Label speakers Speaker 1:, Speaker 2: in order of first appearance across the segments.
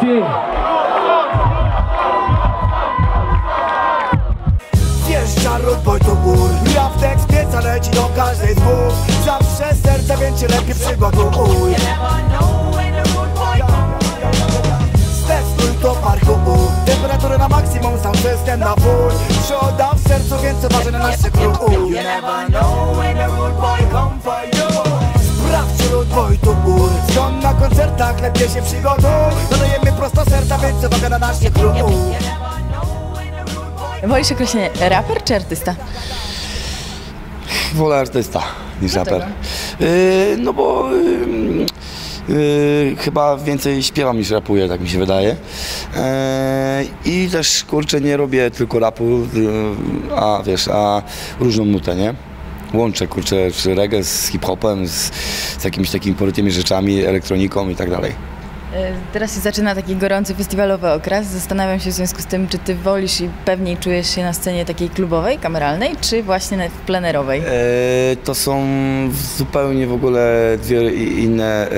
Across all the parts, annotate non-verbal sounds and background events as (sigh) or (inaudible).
Speaker 1: towarzystwie.
Speaker 2: Wjeżdża roadboy to gór Jawtek z pieca leci do każdej z dwóch. Zawsze serce więc się lepiej przygotowuj Stestuj to parku Temperatury na maksimum, sam system na full Trzoda w sercu, więc uważaj na nasze król You never know when the road boy come for you To gór Skąd na koncertach lepiej się przygotuj Dodajemy prosto serca, więc uwaga na nasze król
Speaker 3: Wolisz określenie raper czy artysta?
Speaker 4: Wolę artysta niż
Speaker 3: Dlaczego?
Speaker 4: raper. Yy, no bo yy, yy, chyba więcej śpiewam niż rapuję, tak mi się wydaje. Yy, I też kurczę nie robię tylko rapu, yy, a wiesz, a różną nutę, nie? Łączę kurczę reggae z hip-hopem, z, z jakimiś takimi porytymi rzeczami, elektroniką i tak dalej.
Speaker 3: E, Teraz się zaczyna taki gorący festiwalowy okres. Zastanawiam się w związku z tym, czy ty wolisz i pewniej czujesz się na scenie takiej klubowej, kameralnej, czy właśnie plenerowej?
Speaker 4: E, To są zupełnie w ogóle dwie inne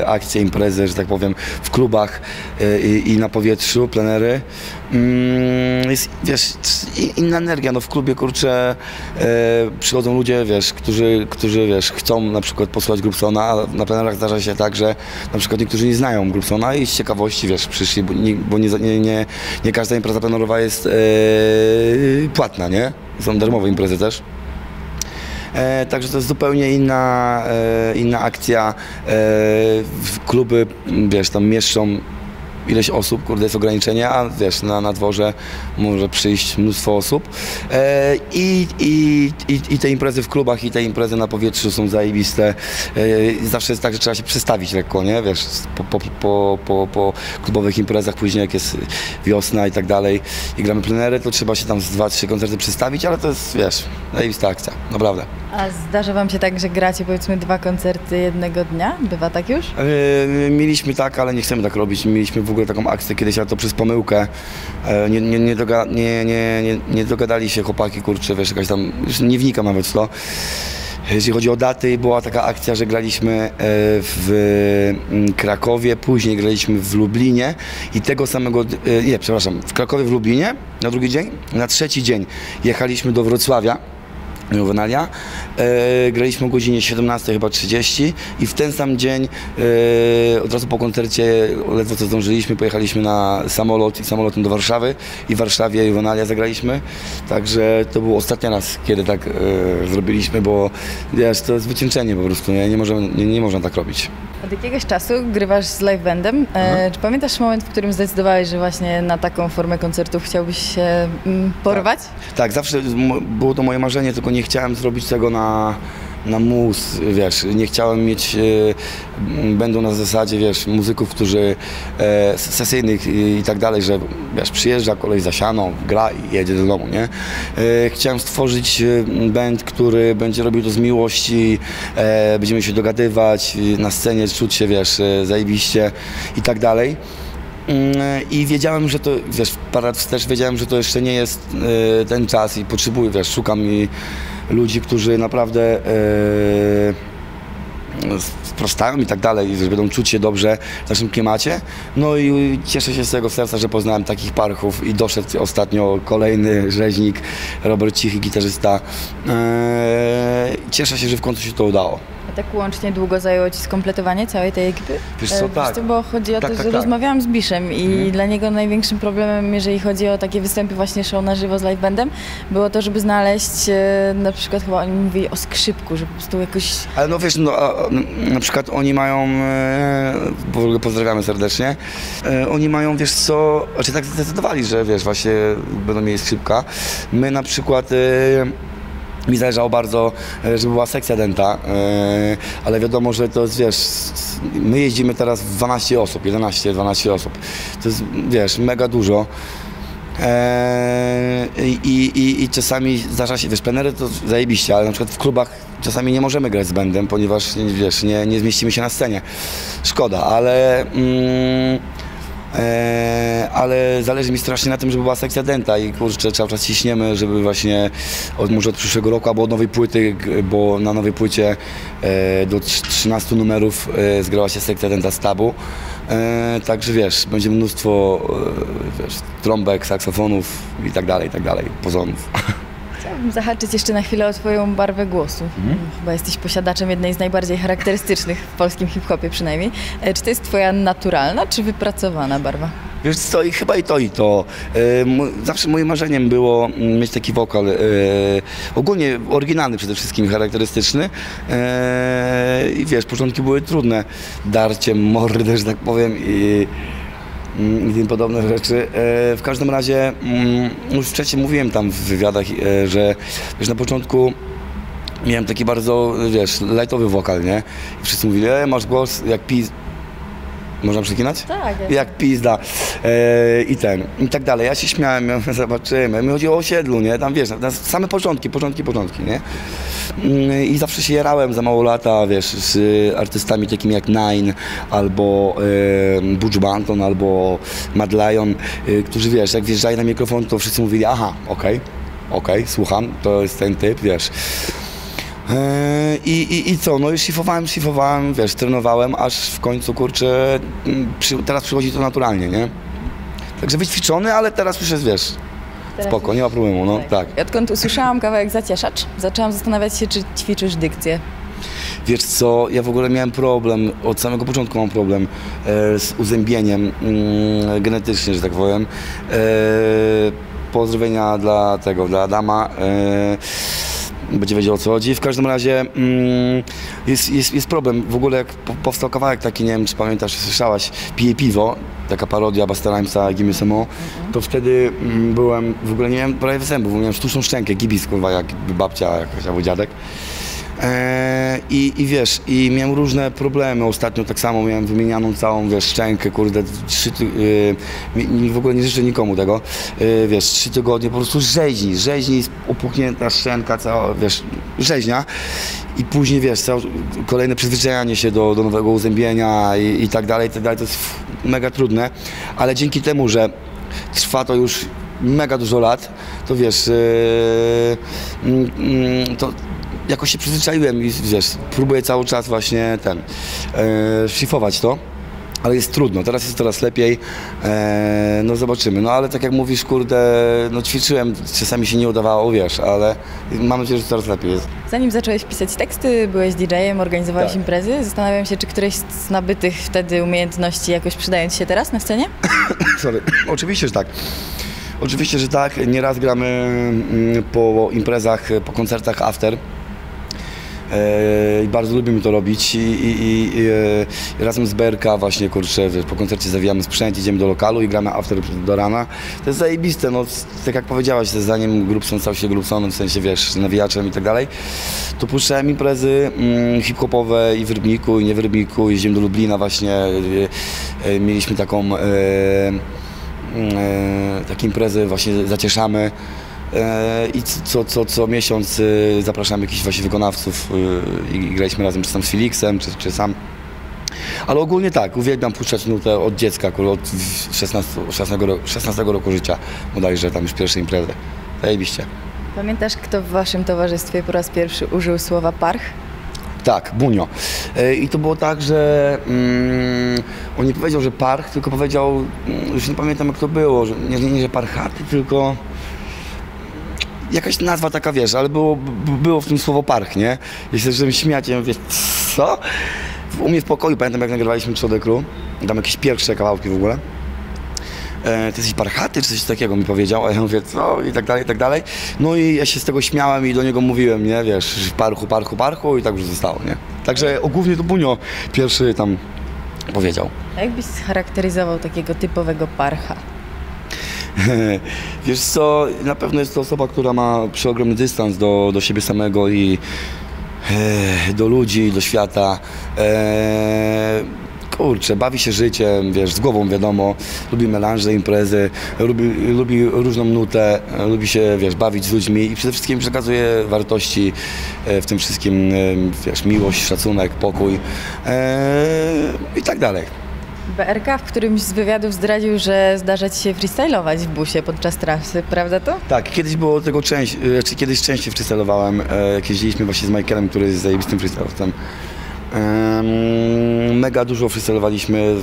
Speaker 4: e, akcje, imprezy, że tak powiem, w klubach e, i, i na powietrzu, plenery. Mm, Jest, wiesz, inna energia, no w klubie, kurczę, e, przychodzą ludzie, wiesz, którzy, którzy, wiesz, chcą na przykład posłuchać Grubsona, a na plenerach zdarza się tak, że na przykład niektórzy nie znają Grubsona i z ciekawości, wiesz, przyszli, bo nie, bo nie, nie, nie, nie każda impreza plenerowa jest e, płatna, nie? Są darmowe imprezy też. E, także to jest zupełnie inna, e, inna akcja. E, kluby, wiesz, tam mieszczą ileś osób, kurde, jest ograniczenie, a wiesz, na, na dworze może przyjść mnóstwo osób. E, i, i, i, I te imprezy w klubach, i te imprezy na powietrzu są zajebiste. E, zawsze jest tak, że trzeba się przestawić lekko, nie? Wiesz, po, po, po, po, po klubowych imprezach, później jak jest wiosna i tak dalej i gramy plenery, to trzeba się tam z dwa, trzy koncerty przestawić, ale to jest, wiesz, zajebista akcja, naprawdę.
Speaker 3: A zdarza wam się tak, że gracie powiedzmy dwa koncerty jednego dnia? Bywa tak już?
Speaker 4: E, Mieliśmy tak, ale nie chcemy tak robić. Mieliśmy w ogóle taką akcję kiedyś, ale to przez pomyłkę. E, Nie, nie, nie, doga, nie, nie, nie, nie dogadali się chłopaki, kurczę, wiesz, jakaś tam, już nie wnikam nawet w to. Jeśli chodzi o daty, była taka akcja, że graliśmy e, w mm, Krakowie, później graliśmy w Lublinie i tego samego, e, nie, przepraszam, w Krakowie, w Lublinie na drugi dzień, na trzeci dzień jechaliśmy do Wrocławia. Juvenalia. E, graliśmy o godzinie 17 chyba 30 i w ten sam dzień e, od razu po koncercie ledwo co zdążyliśmy, pojechaliśmy na samolot i samolotem do Warszawy i w Warszawie Juvenalia zagraliśmy. Także to był ostatni raz, kiedy tak e, zrobiliśmy, bo wiesz, to jest wycieńczenie po prostu, nie, nie, możemy, nie, nie można tak robić.
Speaker 3: Od jakiegoś czasu grywasz z live bandem. E, czy pamiętasz moment, w którym zdecydowałeś, że właśnie na taką formę koncertów chciałbyś się mm, porwać?
Speaker 4: Tak, zawsze m- było to moje marzenie, tylko nie chciałem zrobić tego na, na mus, wiesz, nie chciałem mieć, e, będą na zasadzie, wiesz, muzyków, którzy e, sesyjnych i, i tak dalej, że, wiesz, przyjeżdża kolej za siano, gra i jedzie do domu, nie? E, chciałem stworzyć e, band, który będzie robił to z miłości, e, będziemy się dogadywać na scenie, czuć się, wiesz, e, zajebiście i tak dalej. Mm, I wiedziałem, że to, wiesz, paradoks też wiedziałem, że to jeszcze nie jest e, ten czas i potrzebuję, wiesz, szukam i ludzi, którzy naprawdę e, sprostają i tak dalej, że będą czuć się dobrze w naszym klimacie. No i cieszę się z tego serca, że poznałem takich parchów i doszedł ostatnio kolejny rzeźnik, Robert Cichy, gitarzysta. E, cieszę się, że w końcu się to udało.
Speaker 3: Tak łącznie długo zajęło Ci skompletowanie całej tej ekipy?
Speaker 4: Wiesz co,
Speaker 3: E,
Speaker 4: tak.
Speaker 3: co, bo chodzi o
Speaker 4: Tak,
Speaker 3: to,
Speaker 4: tak,
Speaker 3: że
Speaker 4: tak.
Speaker 3: rozmawiałam z Biszem i dla niego największym problemem, jeżeli chodzi o takie występy właśnie show na żywo z live bandem, było to, żeby znaleźć e, na przykład chyba oni mówili o skrzypku, że po prostu jakoś
Speaker 4: Ale no wiesz, no, a, na przykład oni mają, e, w ogóle pozdrawiamy serdecznie, oni mają, wiesz co, znaczy tak zdecydowali, że wiesz, właśnie będą mieli skrzypka. My na przykład, mi zależało bardzo, e, żeby była sekcja denta, e, ale wiadomo, że to jest, wiesz, my jeździmy teraz w 12 osób, 11-12 osób. To jest, wiesz, mega dużo. Eee, i, i, I czasami zdarza się, wiesz, plenery to zajebiście, ale na przykład w klubach czasami nie możemy grać z bandem, ponieważ, nie- wiesz, nie, nie zmieścimy się na scenie. Szkoda, ale mm, E, ale zależy mi strasznie na tym, żeby była sekcja denta i kurczę, cały czas ciśniemy, żeby właśnie od, może od przyszłego roku albo od nowej płyty, bo na nowej płycie e, do trz- 13 numerów e, zgrała się sekcja denta stabu. E, także wiesz, będzie mnóstwo wiesz, trąbek, saksofonów i tak dalej, i tak dalej, pozonów. (laughs)
Speaker 3: Chciałabym zahaczyć jeszcze na chwilę o Twoją barwę głosu. Chyba jesteś posiadaczem jednej z najbardziej charakterystycznych w polskim hip-hopie przynajmniej. E, Czy to jest Twoja naturalna, czy wypracowana barwa?
Speaker 4: Wiesz co, i chyba i to i to. E, zawsze moim marzeniem było mm, mieć taki wokal, e, ogólnie oryginalny przede wszystkim, charakterystyczny. I wiesz, początki były trudne, darciem mordy, że tak powiem i, i tym podobne rzeczy. E, w każdym razie, mm, już wcześniej mówiłem tam w wywiadach, e, że wiesz, na początku miałem taki bardzo, wiesz, lightowy wokal, nie? I wszyscy mówili, e, masz głos jak pis... Można przekinać?
Speaker 3: Tak,
Speaker 4: jak pizda e, i ten, i tak dalej. Ja się śmiałem, ja (laughs) zobaczymy. Mi chodzi o osiedlu, nie? Tam wiesz, same początki, początki, początki, nie? Mm, I zawsze się jarałem za mało lata, wiesz, z artystami takimi jak Nine, albo e, Butch Banton, albo Mad Lion, e, którzy, wiesz, jak wjeżdżali na mikrofon, to wszyscy mówili, aha, okej, okej, słucham, to jest ten typ, wiesz. E, I, i, I co, no i szlifowałem, szlifowałem, wiesz, trenowałem, aż w końcu, kurczę, m, przy, teraz przychodzi to naturalnie, nie? Także wyćwiczony, ale teraz już jest, wiesz, spoko, nie ma problemu, no, tak.
Speaker 3: I Odkąd usłyszałam kawałek Zacieszacz, zaczęłam zastanawiać się, czy ćwiczysz dykcję.
Speaker 4: Wiesz co, ja w ogóle miałem problem, od samego początku mam problem e, z uzębieniem mm, genetycznie, że tak powiem. E, pozdrowienia dla tego, dla Adama. E, będzie wiedział o co chodzi. W każdym razie mm, jest, jest, jest problem. W ogóle jak po- powstał kawałek taki, nie wiem czy pamiętasz, słyszałaś, Pije Piwo, taka parodia Basta Rhymesa, Gimme More, to wtedy mm, byłem, w ogóle nie miałem prawie zębów, miałem sztuczną szczękę, gibis, kurwa, jak babcia jakaś albo dziadek. Eee, i, I wiesz, i miałem różne problemy. Ostatnio tak samo miałem wymienianą całą, wiesz, szczękę, kurde, trzy, yy, w ogóle nie życzę nikomu tego. Yy, wiesz, trzy tygodnie po prostu rzeźni, rzeźni, opuchnięta szczęka, cała, wiesz, rzeźnia. I później, wiesz, całe, kolejne przyzwyczajanie się do, do nowego uzębienia i, i tak dalej, i tak dalej. To jest mega trudne, ale dzięki temu, że trwa to już mega dużo lat, to wiesz, yy, mm, to jakoś się przyzwyczaiłem i wiesz, próbuję cały czas właśnie ten, e, szlifować to. Ale jest trudno, teraz jest coraz lepiej, e, no zobaczymy. No ale tak jak mówisz, kurde, no ćwiczyłem, czasami się nie udawało, wiesz, ale mam nadzieję, że coraz lepiej jest.
Speaker 3: Zanim zacząłeś pisać teksty, byłeś DJ-em, organizowałeś
Speaker 4: Tak.
Speaker 3: imprezy. Zastanawiam się, czy któreś z nabytych wtedy umiejętności jakoś przydają Ci się teraz na scenie? (coughs)
Speaker 4: Sorry. Oczywiście, że tak. Oczywiście, że tak. Nieraz gramy mm, po imprezach, po koncertach after. E, I bardzo lubimy to robić. I, i, i, i e, razem z BRK właśnie, kurczę, po koncercie zawijamy sprzęt, idziemy do lokalu i gramy after do rana. To jest zajebiste, no, tak jak powiedziałaś, to zanim Grubson stał się Grubsonem, w sensie, wiesz, nawijaczem i tak dalej, to puszczałem imprezy mm, hip-hopowe i w Rybniku, i nie w Rybniku, jeździłem do Lublina właśnie, e, e, mieliśmy taką... E, e, takie imprezy właśnie zacieszamy i c- co, co, co miesiąc e, zapraszamy jakichś właśnie wykonawców e, i graliśmy razem czy sam z Felixem, czy, czy sam. Ale ogólnie tak, uwielbiam puszczać nutę od dziecka, od 16, 16, roku, 16 roku życia bodajże tam już pierwsze imprezy. Zajebiście.
Speaker 3: Pamiętasz, kto w Waszym towarzystwie po raz pierwszy użył słowa parch?
Speaker 4: Tak, Bunio. E, I to było tak, że mm, on nie powiedział, że parch, tylko powiedział, mm, już nie pamiętam jak to było, że nie, nie, nie że parchaty, tylko jakaś nazwa taka, wiesz, ale było, było w tym słowo parch, nie? Jeśli zacząłem śmiać, ja mówię, co? U mnie w pokoju, pamiętam jak nagrywaliśmy Crew, tam jakieś pierwsze kawałki w ogóle. E, ty jesteś parchaty, czy coś takiego mi powiedział, a ja mówię, co, i tak dalej, i tak dalej. No i ja się z tego śmiałem i do niego mówiłem, nie, wiesz, parchu, parchu, parchu i tak już zostało, nie. Także o, głównie to Bunio pierwszy tam powiedział.
Speaker 3: A jak byś scharakteryzował takiego typowego parcha? (laughs)
Speaker 4: Wiesz co, na pewno jest to osoba, która ma przeogromny dystans do, do siebie samego i e, do ludzi, do świata. E, kurczę, bawi się życiem, wiesz, z głową wiadomo, lubi melanże, imprezy, lubi, lubi różną nutę, lubi się, wiesz, bawić z ludźmi i przede wszystkim przekazuje wartości e, w tym wszystkim, wiesz, miłość, szacunek, pokój i tak dalej.
Speaker 3: BRK w którymś z wywiadów zdradził, że zdarza ci się freestylować w busie podczas trasy, prawda to?
Speaker 4: Tak, kiedyś było tego część, e, czy kiedyś częściej freestylowałem, e, jak jeździliśmy właśnie z Michaelem, który jest zajebistym freestylowcem. Em, Mega dużo freestylowaliśmy.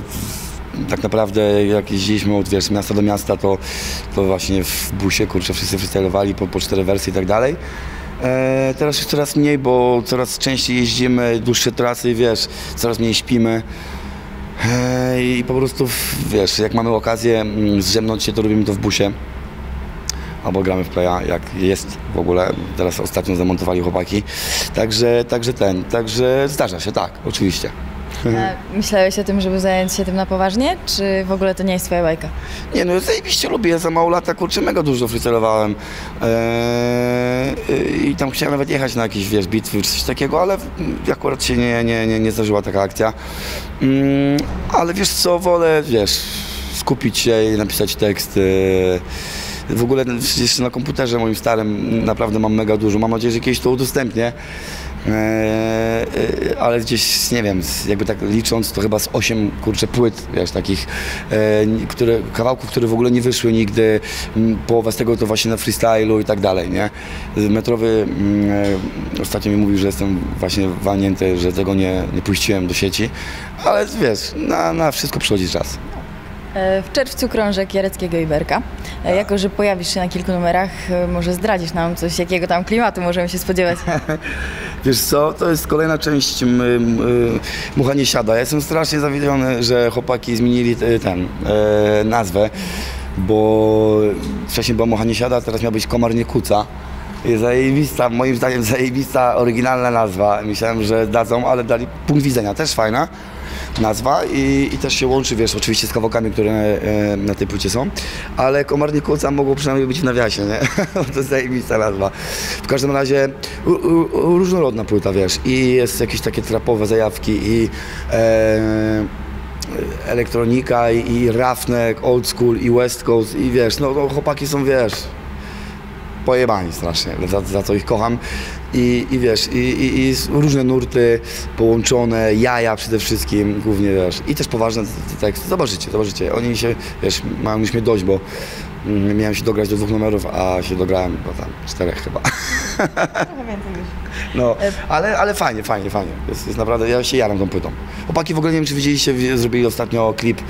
Speaker 4: Tak naprawdę jak jeździliśmy od wiesz, miasta do miasta, to, to właśnie w busie kurczę wszyscy freestylowali po, po cztery wersje i tak dalej. E, teraz już coraz mniej, bo coraz częściej jeździmy, dłuższe trasy, wiesz, coraz mniej śpimy. I po prostu, wiesz, jak mamy okazję mm, zdrzemnąć się, to robimy to w busie albo gramy w playa, jak jest w ogóle. Teraz ostatnio zamontowali chłopaki. Także, także ten, także zdarza się, tak, oczywiście.
Speaker 3: A myślałeś o tym, żeby zająć się tym na poważnie, czy w ogóle to nie jest twoja bajka?
Speaker 4: Nie no, ja zajebiście lubię, za mało lata, kurczę, mega dużo freestylowałem. Eee, I tam chciałem nawet jechać na jakieś, wiesz, bitwy czy coś takiego, ale akurat się nie, nie, nie, nie zdarzyła taka akcja. Mm, ale wiesz co, wolę, wiesz, skupić się i napisać tekst. Eee, w ogóle jeszcze na komputerze moim starym naprawdę mam mega dużo. Mam nadzieję, że kiedyś to udostępnię. Eee, e, ale gdzieś, nie wiem, jakby tak licząc, to chyba z 8 kurczę płyt, wiesz, takich, e, które, kawałków, które w ogóle nie wyszły nigdy, połowa z tego to właśnie na freestylu i tak dalej, nie? Metrowy mm, e, ostatnio mi mówił, że jestem właśnie walnięty, że tego nie, nie puściłem do sieci, ale wiesz, na, na wszystko przychodzi czas.
Speaker 3: E, W czerwcu krążek Jareckiego i Berka. E, Jako, że pojawisz się na kilku numerach, e, może zdradzisz nam coś, jakiego tam klimatu możemy się spodziewać. (laughs)
Speaker 4: Wiesz co, to jest kolejna część Mucha nie siada. Ja jestem strasznie zawiedziony, że chłopaki zmienili te- ten, nazwę, bo wcześniej była Mucha nie siada, teraz miała być Komar nie kuca. Zajebista, moim zdaniem zajebista, oryginalna nazwa. Myślałem, że dadzą, ale dali punkt widzenia, też fajna nazwa i, i też się łączy, wiesz, oczywiście z kawałkami, które e, na tej płycie są, ale Komar nie kuca mogło przynajmniej być w nawiasie, nie? (laughs) to zajebista nazwa. W każdym razie u, u, różnorodna płyta, wiesz, i jest jakieś takie trapowe zajawki i e, elektronika i, i rafnek, old school i west coast i wiesz, no, no chłopaki są, wiesz, pojebani strasznie, za, za co ich kocham. I, i wiesz, i, i, i różne nurty połączone, jaja przede wszystkim, głównie wiesz, i też poważne te- te teksty. Zobaczycie, zobaczycie. Oni się, wiesz, mają już mnie dość, bo mm, miałem się dograć do dwóch numerów, a się dograłem do tam czterech chyba. No, ale, ale fajnie, fajnie, fajnie. Jest, jest naprawdę, ja się jaram tą płytą. Chłopaki w ogóle nie wiem, czy widzieliście, wi- zrobili ostatnio klip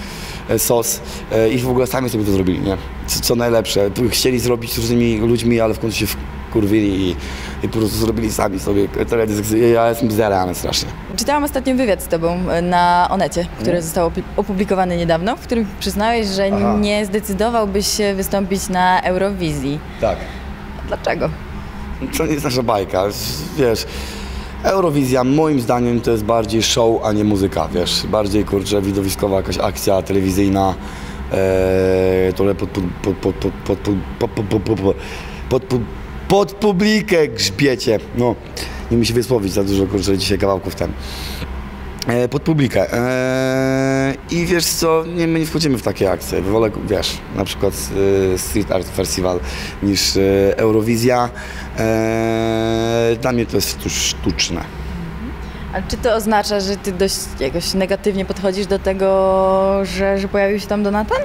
Speaker 4: e, SOS e, i w ogóle sami sobie to zrobili, nie? Co, co najlepsze. Chcieli zrobić z różnymi ludźmi, ale w końcu się wkurwili i, i po prostu zrobili sami sobie teledysk. Ja jestem zjarany strasznie.
Speaker 3: Czytałam ostatnio wywiad z tobą e, na Onecie, który został opublikowany niedawno, w którym przyznałeś, że
Speaker 4: Aha.
Speaker 3: nie zdecydowałbyś się wystąpić na Eurowizji.
Speaker 4: Tak.
Speaker 3: Dlaczego?
Speaker 4: To nie jest nasza bajka, wiesz. Eurowizja moim zdaniem to jest bardziej show, a nie muzyka, wiesz. Bardziej kurczę widowiskowa jakaś akcja telewizyjna, e, pod, pod, pod, pod, pod, pod, pod, pod, pod, pod, pod, pod, pod, pod publikę grzbiecie. No, nie mi się wysłowić za dużo kurczę dzisiaj kawałków ten. E, pod publikę. E, I wiesz co, nie, my nie wchodzimy w takie akcje. Wolę, wiesz, na przykład e, Street Art Festival niż e, Eurowizja. E, dla mnie to jest sztucz- sztuczne.
Speaker 3: A czy to oznacza, że ty dość jakoś negatywnie podchodzisz do tego, że, że pojawił się tam Donatan?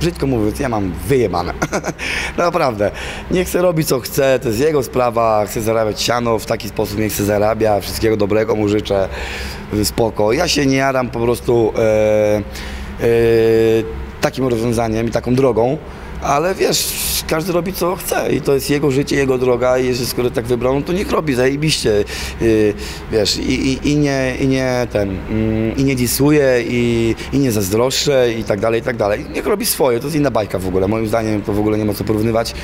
Speaker 4: Brzydko mówiąc, ja mam wyjebane. (laughs) Naprawdę. Nie chcę robić co chce, to jest jego sprawa, chcę zarabiać siano, w taki sposób nie chcę zarabia, wszystkiego dobrego mu życzę, spoko. Ja się nie jaram po prostu e, e, takim rozwiązaniem i taką drogą, ale wiesz, każdy robi co chce i to jest jego życie, jego droga i jeżeli skoro tak wybrał, no to niech robi, zajebiście, yy, wiesz, i, i, i, nie, i nie ten, mm, i nie disuje, i, i nie zazdroszczę i tak dalej, i tak dalej. Niech robi swoje, to jest inna bajka w ogóle, moim zdaniem to w ogóle nie ma co porównywać.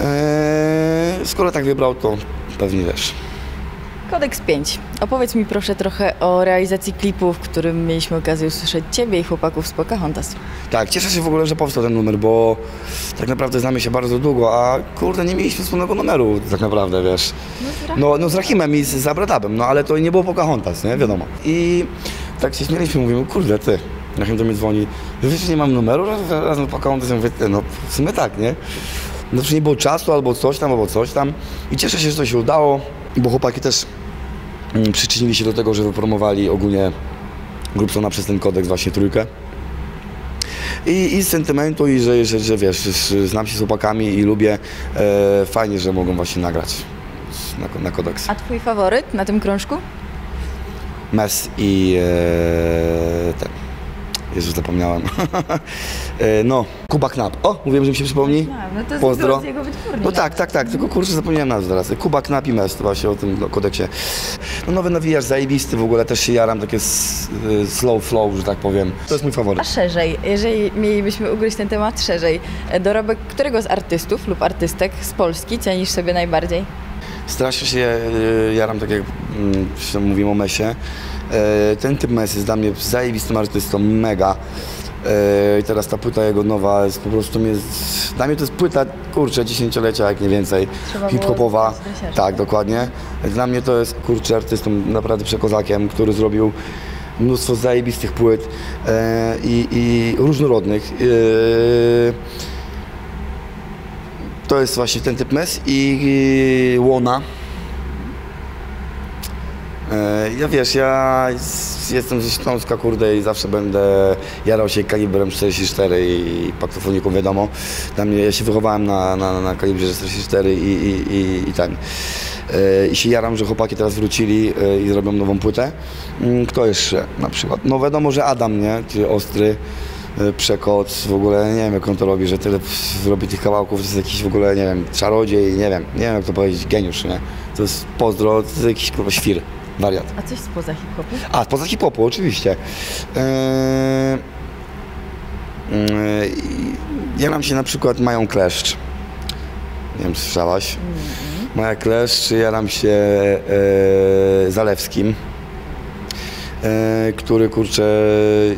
Speaker 4: Eee, skoro tak wybrał, to pewnie wiesz.
Speaker 3: Kodeks 5. Opowiedz mi proszę trochę o realizacji klipu, w którym mieliśmy okazję usłyszeć ciebie i chłopaków z Pocahontas.
Speaker 4: Tak, cieszę się w ogóle, że powstał ten numer, bo tak naprawdę znamy się bardzo długo, a kurde, nie mieliśmy wspólnego numeru tak naprawdę, wiesz. No, no z Rahimem i z z Abradabem, no ale to nie było Pocahontas, nie? Wiadomo. I tak się śmieliśmy, mówimy, kurde, ty. Rahim do mnie dzwoni, wiesz, nie mam numeru raz- razem z Pocahontas? Ja mówię, no w sumie tak, nie? No czy nie było czasu, albo coś tam, albo coś tam. I cieszę się, że to się udało, bo chłopaki też przyczynili się do tego, że wypromowali ogólnie Grubsona przez ten kodeks właśnie trójkę. I, i z sentymentu, i że, że, że wiesz, znam się z chłopakami i lubię, e, fajnie, że mogą właśnie nagrać na, na kodeks.
Speaker 3: A twój faworyt na tym krążku?
Speaker 4: Mes i e, ten. Jezu, zapomniałem. (laughs) e, no, Kuba Knap. O, mówiłem, że mi się przypomni.
Speaker 3: no to
Speaker 4: Pozdro.
Speaker 3: z jego wytwórni.
Speaker 4: No tak, tak, tak, tylko kurczę zapomniałem nazwę teraz. Kuba Knap i Mes, to właśnie o tym kodeksie. No nowy nawijasz, zajebisty w ogóle, też się jaram, takie y, slow flow, że tak powiem. To jest mój
Speaker 3: A
Speaker 4: faworyt.
Speaker 3: szerzej, jeżeli mielibyśmy ugryźć ten temat szerzej, e, dorobek którego z artystów lub artystek z Polski cenisz sobie najbardziej?
Speaker 4: Strasznie się y, jaram, tak jak mm, mówimy o Mesie. E, ten typ Mes jest dla mnie zajebistym artystą, mega. E, I teraz ta płyta jego nowa jest po prostu mnie, dla mnie to jest płyta, kurczę, dziesięciolecia, jak nie więcej, hip-hopowa. Tak, dokładnie. Dla mnie to jest, kurczę, artystą naprawdę przekozakiem, który zrobił mnóstwo zajebistych płyt e, i, i różnorodnych. To jest właśnie ten typ mes i, i Łona. E, Ja wiesz, ja jestem ze Śląska, kurde, i zawsze będę jarał się kalibrem 44 i paktofoniką, wiadomo. Mnie, ja się wychowałem na, na, na kalibrze 44 i, i, i, i ten. E, I się jaram, że chłopaki teraz wrócili e, i zrobią nową płytę. Mm, Kto jeszcze na przykład? No wiadomo, że Adam, nie? Czyli Ostry przekoc, w ogóle nie wiem jak on to robi, że tyle robi tych kawałków, to jest jakiś w ogóle, nie wiem, czarodziej, nie wiem, nie wiem jak to powiedzieć, geniusz, nie? To jest pozdro, to jest jakiś kurwa świr, wariat.
Speaker 3: A coś spoza hip-hopu?
Speaker 4: A, poza hip-hopu, oczywiście. Eee, eee, ja nam się na przykład Mają Kleszcz. Nie wiem, słyszałaś? Maja Kleszcz, ja nam się e, Zalewskim. E, który kurczę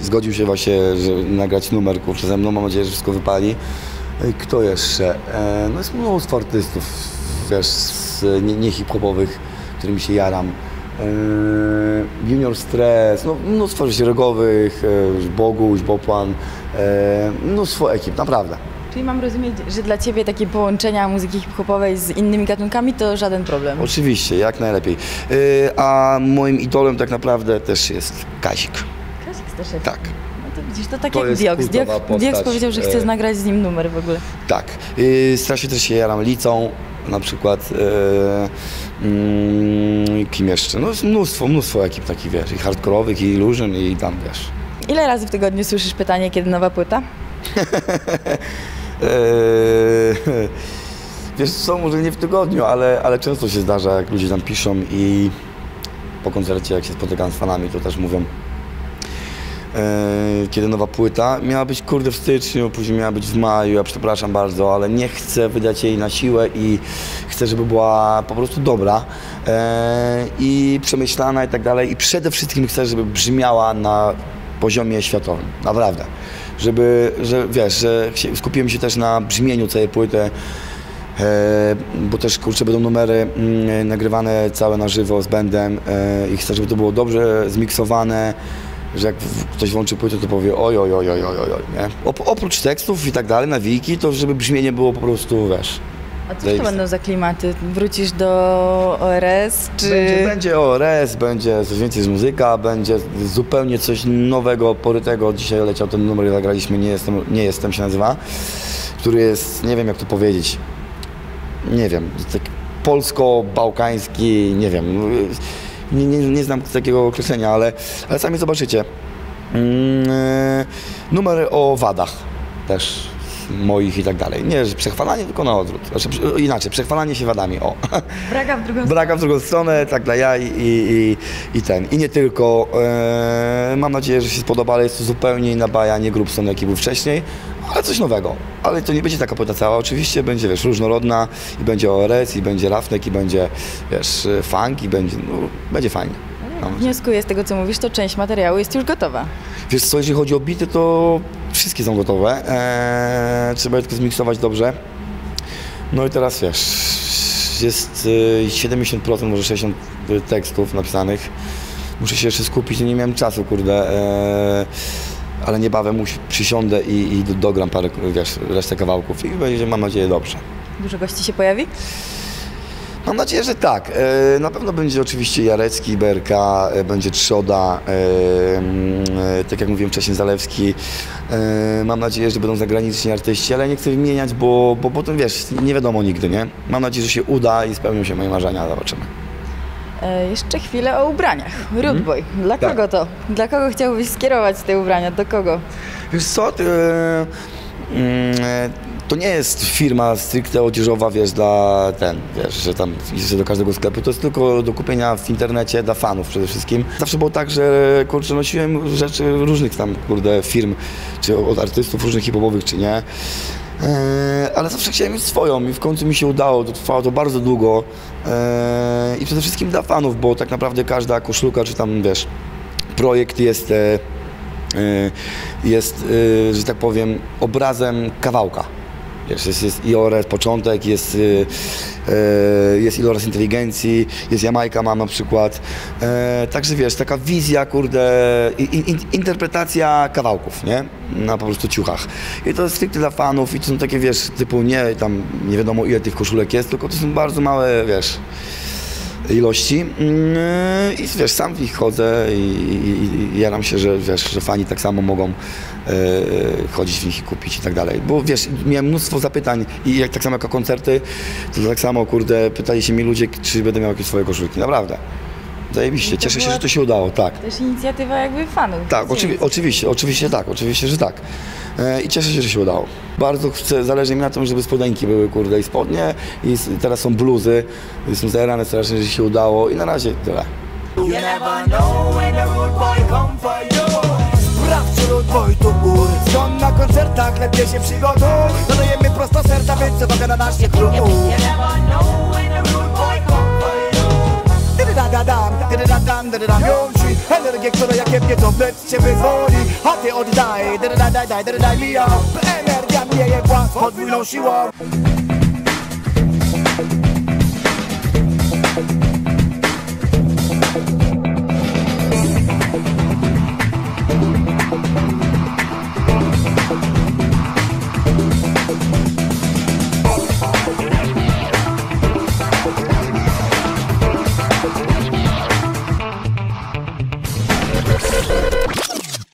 Speaker 4: zgodził się właśnie że nagrać numer kurczę ze mną, mam nadzieję, że wszystko wypali. E, Kto jeszcze? E, no jest mnóstwo artystów, wiesz, z, nie, nie hip-hopowych, którymi się jaram. E, Junior Stress, no mnóstwo szeregowych, e, Boguś, Bopłan, e, mnóstwo ekip, naprawdę.
Speaker 3: Czyli mam rozumieć, że dla Ciebie takie połączenia muzyki hip-hopowej z innymi gatunkami to żaden problem.
Speaker 4: Oczywiście, jak najlepiej. A moim idolem tak naprawdę też jest Kazik.
Speaker 3: Kasik Staszewski.
Speaker 4: Tak.
Speaker 3: No to widzisz, to tak
Speaker 4: To
Speaker 3: jak Dioks. Dioks, powiedział, że chce
Speaker 4: e,
Speaker 3: nagrać z nim numer w ogóle.
Speaker 4: Tak. Yy, strasznie też się jaram licą, na przykład. Yy, mm, kim jeszcze? No jest mnóstwo, mnóstwo ekip takich, wiesz, i hardkorowych, i illusion, i tam, wiesz.
Speaker 3: Ile razy w tygodniu słyszysz pytanie, kiedy nowa płyta?
Speaker 4: Eee, (laughs) (laughs) wiesz co, może nie w tygodniu, ale, ale często się zdarza, jak ludzie tam piszą i po koncercie, jak się spotykam z fanami, to też mówią, kiedy nowa płyta. Miała być kurde w styczniu, później miała być w maju, ja przepraszam bardzo, ale nie chcę wydać jej na siłę i chcę, żeby była po prostu dobra eee, i przemyślana i tak dalej. I przede wszystkim chcę, żeby brzmiała na poziomie światowym, naprawdę. Żeby, że wiesz, że skupiłem się też na brzmieniu całej płyty, E, bo też kurczę będą numery mm, nagrywane całe na żywo z bandem e, i chcę, żeby to było dobrze zmiksowane, że jak ktoś włączy płytę, to powie oj, oj, oj, oj, oj, oj, nie? Op, oprócz tekstów i tak dalej, nawiki, to żeby brzmienie było po prostu, wiesz,
Speaker 3: A co to będą za klimaty? Wrócisz do ORS, czy...
Speaker 4: Będzie, będzie ORS, będzie coś więcej z muzyka, będzie zupełnie coś nowego, porytego. Dzisiaj leciał ten numer, zagraliśmy, nie jestem, nie jestem się nazywa, który jest, nie wiem jak to powiedzieć, nie wiem, tak polsko-bałkański, nie wiem, nie, nie, nie znam takiego określenia, ale, ale sami zobaczycie. Mm, e, numer o wadach też moich i tak dalej. Nie, że przechwalanie, tylko na odwrót. Znaczy, inaczej, przechwalanie się wadami, o.
Speaker 3: Braga w drugą (laughs)
Speaker 4: Braka w drugą stronę, tak dla jaj i, i, i ten. I nie tylko. E, mam nadzieję, że się spodoba, ale jest to zupełnie inna baja, nie Grubson, jaki był wcześniej, ale coś nowego. Ale to nie będzie taka płyta cała, oczywiście będzie, wiesz, różnorodna i będzie ORS, i będzie Rafnek, i będzie, wiesz, funk, i będzie, no, będzie fajnie. No.
Speaker 3: Wnioskuję z tego, co mówisz, to część materiału jest już gotowa.
Speaker 4: Wiesz co, jeżeli chodzi o bity, to wszystkie są gotowe. Eee, trzeba je tylko zmiksować dobrze. No i teraz wiesz, jest y, 70%, może 60% tekstów napisanych. Muszę się jeszcze skupić, nie miałem czasu, kurde. Eee, ale niebawem przysiądę i, i dogram parę, wiesz, resztę kawałków i będzie, mam nadzieję, dobrze.
Speaker 3: Dużo gości się pojawi?
Speaker 4: Mam nadzieję, że tak. E, Na pewno będzie oczywiście Jarecki, BRK, e, będzie Trzoda, e, mm, tak jak mówiłem wcześniej, Zalewski. Mam nadzieję, że będą zagraniczni artyści, ale nie chcę wymieniać, bo, bo potem wiesz, nie wiadomo nigdy, nie? Mam nadzieję, że się uda i spełnią się moje marzenia, zobaczymy.
Speaker 3: Jeszcze chwilę o ubraniach. Rude Boy. Dla
Speaker 4: Tak.
Speaker 3: kogo to? Dla kogo chciałbyś skierować te ubrania? Do kogo?
Speaker 4: Wiesz co, ty, mm, to nie jest firma stricte odzieżowa, wiesz, dla ten, wiesz, że tam idziesz do każdego sklepu, to jest tylko do kupienia w internecie dla fanów przede wszystkim. Zawsze było tak, że kurczę, nosiłem rzeczy różnych tam, kurde, firm, czy od artystów różnych hip-hopowych, czy nie. E, ale zawsze chciałem mieć swoją i w końcu mi się udało, to trwało to bardzo długo e, i przede wszystkim dla fanów, bo tak naprawdę każda koszulka, czy tam, wiesz, projekt jest... E, y, jest, y, że tak powiem, obrazem kawałka. Wiesz, jest, jest początek, jest, y, y, jest Iores inteligencji, jest Jamajka mam na przykład. E, także wiesz, taka wizja, kurde, i- i- in, interpretacja kawałków, nie? Na po prostu ciuchach. I to jest stricte dla fanów i to są takie, wiesz, typu nie tam, nie wiadomo ile tych koszulek jest, tylko to są bardzo małe, wiesz, ilości Mm, i wiesz, sam w nich chodzę i, i, i jaram się, że wiesz, że fani tak samo mogą e, chodzić w nich i kupić i tak dalej. Bo wiesz, miałem mnóstwo zapytań i jak tak samo jak o koncerty, to tak samo, kurde, pytali się mi ludzie, czy będę miał jakieś swoje koszulki. Naprawdę. Zajebiście,
Speaker 3: to
Speaker 4: cieszę się, że to się udało, tak.
Speaker 3: Też inicjatywa jakby fanów.
Speaker 4: Tak, oczywi- oczywiście, oczywiście tak, oczywiście, że tak. E, I cieszę się, że się udało. Bardzo chcę, zależy mi na tym, żeby spodenki były, kurde, i spodnie, i teraz są bluzy, jestem zajarany strasznie, że się udało i na razie tyle.
Speaker 2: You never know when the rude boy come for you Sprawdź, rude boy ur Skąd na koncertach lepiej się przygotuj Dodajemy prosto serca, więc uwaga na nasz król
Speaker 1: You never know when the rude boy come for you.
Speaker 2: Dydydadadam, dydydadam, dydydam Jąci energię, która jak mnie to wnet cię wyzwoli A ty oddaj, dydydadaj, dydydaj mi ją Energia mnie je podwójną siłą